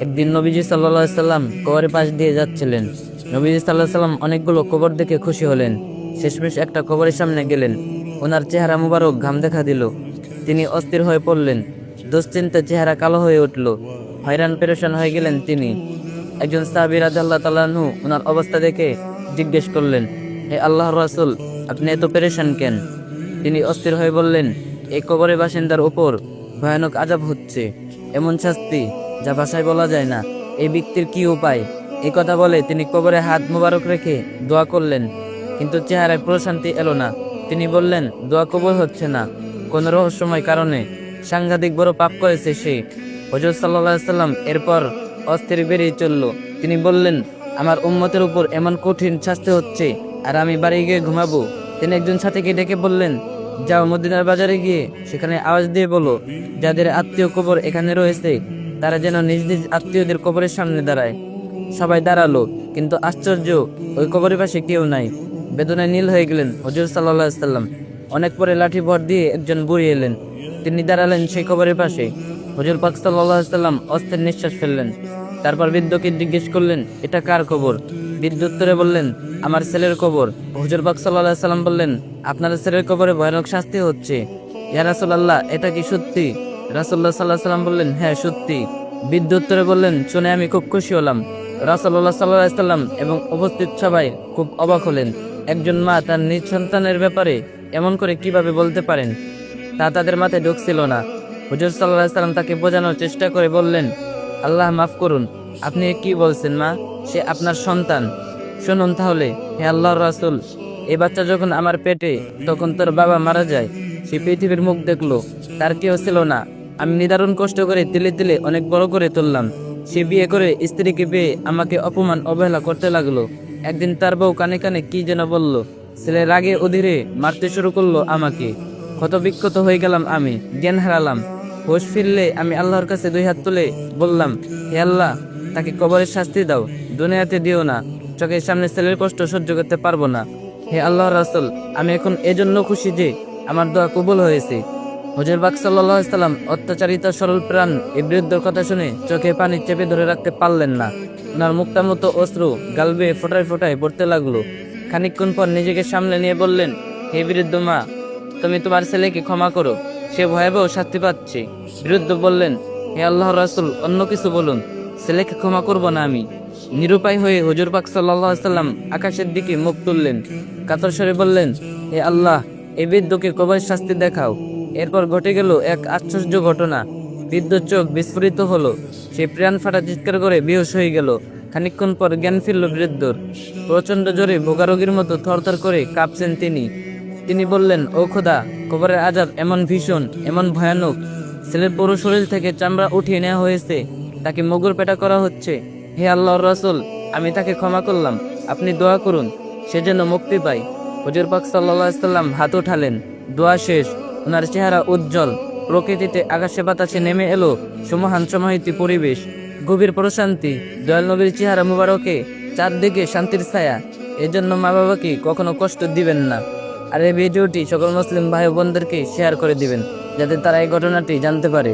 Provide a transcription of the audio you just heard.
একদিন নবীজি সাল্লাহ সাল্লাম কবরের পাশ দিয়ে যাচ্ছিলেন। নবীজি সাল্লাহ সাল্লাম অনেকগুলো কবর দেখে খুশি হলেন। শেষমেশ একটা কবরের সামনে গেলেন। ওনার চেহারা মুবারক ঘাম দেখা দিল। তিনি অস্থির হয়ে পড়লেন। দুশ্চিন্তে চেহারা কালো হয়ে উঠল। হয়রান পেরেশান হয়ে গেলেন তিনি। একজন সাহাবি রাজাল্লাহ তালাহু ওনার অবস্থা দেখে জিজ্ঞেস করলেন, হে আল্লাহ রাসুল, আপনি এত পেরেশান কেন? তিনি অস্থির হয়ে বললেন, এই কবরের বাসিন্দার উপর ভয়ানক আজাব হচ্ছে। এমন শাস্তি যা ভাষায় বলা যায় না। এই ব্যক্তির কি উপায়? এই কথা বলে তিনি কবরে হাত মোবারক রেখে দোয়া করলেন, কিন্তু চেহারায় প্রশান্তি এলো না। তিনি বললেন, দোয়া কবর হচ্ছে না। কোন রহস্যময় কারণে সাংঘাতিক বড় পাপ করেছে সে। হজরত সাল্লাহ সাল্লাম এরপর অস্থির বেরিয়ে চলল। তিনি বললেন, আমার উম্মতের উপর এমন কঠিন শাস্তি হচ্ছে, আর আমি বাড়ি গিয়ে ঘুমাবো। তিনি একজন সাথীকে ডেকে বললেন, যাও মদিনার বাজারে গিয়ে সেখানে আওয়াজ দিয়ে বলো, যাদের আত্মীয় কবর এখানে রয়েছে তারা যেন নিজ নিজ আত্মীয়দের কবরের সামনে দাঁড়ায়। সবাই দাঁড়াল, কিন্তু আশ্চর্য, ওই কবরের পাশে কেউ নাই। বেদনায় নীল হয়ে গেলেন হজর সাল্লাহ সাল্লাম অনেক পরে লাঠি ভর দিয়ে একজন বুড়ি এলেন। তিনি দাঁড়ালেন সেই কবরের পাশে। হজুর পাক সাল্লাহ সাল্লাম অস্থির নিঃশ্বাস ফেললেন। তারপর বৃদ্ধকে জিজ্ঞেস করলেন, এটা কার কবর? বৃদ্ধ উত্তরে বললেন, আমার ছেলের কবর। হুজুর পাক সাল্লাম বললেন, আপনার ছেলের কবরে ভয়ানক শাস্তি হচ্ছে। ইয়া রাসূলুল্লাহ, এটা কি সত্যি? রাসূলুল্লাহ সাল্লাহ সাল্লাম বললেন হ্যাঁ সত্যি। বৃদ্ধ উত্তরে বললেন, শুনে আমি খুব খুশি হলাম। রাসূলুল্লাহ সাল্লাহ সাল্লাম এবং উপস্থিত সবাই খুব অবাক হলেন। একজন মা তার নিজ সন্তানের ব্যাপারে এমন করে কীভাবে বলতে পারেন? তা তাদের মাথায় ঢুকছিল না। হুজুর সাল্লাহ সাল্লাম তাকে বোঝানোর চেষ্টা করে বললেন, আল্লাহ মাফ করুন, আপনি কি বলছেন মা? সে আপনার সন্তান। শুনুন তাহলে, হে আল্লাহর রাসূল এই বাচ্চা যখন আমার পেটে, তখন তোর বাবা মারা যায়। সে পৃথিবীর মুখ দেখল, তার কেউ ছিল না। আমি নিদারুণ কষ্ট করে তিলে তিলে অনেক বড় করে তুললাম। সে বিয়ে করে স্ত্রীকে পেয়ে আমাকে অপমান, অবহেলা করতে লাগল। একদিন তার বউ কানে কানে কি যেন বলল, ছেলে রাগে অধীরে মারতে শুরু করল আমাকে। ক্ষতবিক্ষত হয়ে গেলাম আমি, জ্ঞান হারালাম। হোশ ফিরলে আমি আল্লাহর কাছে দুই হাত তুলে বললাম, হে আল্লাহ, তাকে কবরের শাস্তি দাও, দুনিয়াতে দিও না। চোখের সামনে ছেলের কষ্ট সহ্য করতে পারব না। হে আল্লাহ রাসুল, আমি এখন এজন্য খুশি যে আমার দোয়া কবুল হয়েছে। হুজুর বাক সাল্লাম অত্যাচারিত সরল প্রাণ এই বৃদ্ধর কথা শুনে চোখে পানি চেপে ধরে রাখতে পারলেন না। ওনার মুক্তার মতো অস্ত্র গালবে ফোটায় ফোটায় পড়তে লাগল। খানিকক্ষণ পর নিজেকে সামলে নিয়ে বললেন, হে বৃদ্ধ মা, তুমি তোমার ছেলেকে ক্ষমা করো, সে ভয়াবহ শাস্তি পাচ্ছে। বিরুদ্ধ বললেন, হে আল্লাহ রাসুল, অন্য কিছু বলুন, ছেলেকে ক্ষমা করব না আমি? নিরুপায় হয়ে হুজুর পাক সাল্লাহ সাল্লাম আকাশের দিকে মুখ তুললেন। কাতর সরে বললেন, হে আল্লাহ, এই বৃদ্ধকে কবর শাস্তি দেখাও। এরপর ঘটে গেল এক আশ্চর্য ঘটনা। বৃদ্ধ চোখ বিস্ফোরিত হলো। সে প্রাণ ফাটা চিৎকার করে বেহুশ হয়ে গেল। খানিকক্ষণ পর জ্ঞান ফিরল বৃদ্ধর। প্রচণ্ড জোরে ভোগারোগীর মতো থরথর করে কাঁপছেন তিনি। তিনি বললেন, ও খোদা, কবরের আজাব এমন ভীষণ, এমন ভয়ানক। ছেলের পুরো শরীর থেকে চামড়া উঠিয়ে নেওয়া হয়েছে। তাকে মগুর পেটা করা হচ্ছে। হে আল্লাহর রাসূল, আমি তাকে ক্ষমা করলাম। আপনি দোয়া করুন, সে যেন মুক্তি পায়। হুজুর পাক সাল্লাহ সাল্লাম হাত উঠালেন। দোয়া শেষ ওনার চেহারা উজ্জ্বল। প্রকৃতিতে আকাশে বাতাসে নেমে এলো সুমহান সমাহিতি পরিবেশ। গভীর প্রশান্তি, দয়াল নবীর চেহারা মুবারকে, চারদিকে শান্তির ছায়া। এজন্য মা বাবাকে কখনো কষ্ট দিবেন না। আর এই ভিডিওটি সকল মুসলিম ভাই বোনদেরকে শেয়ার করে দিবেন, যাতে তারা এই ঘটনাটি জানতে পারে।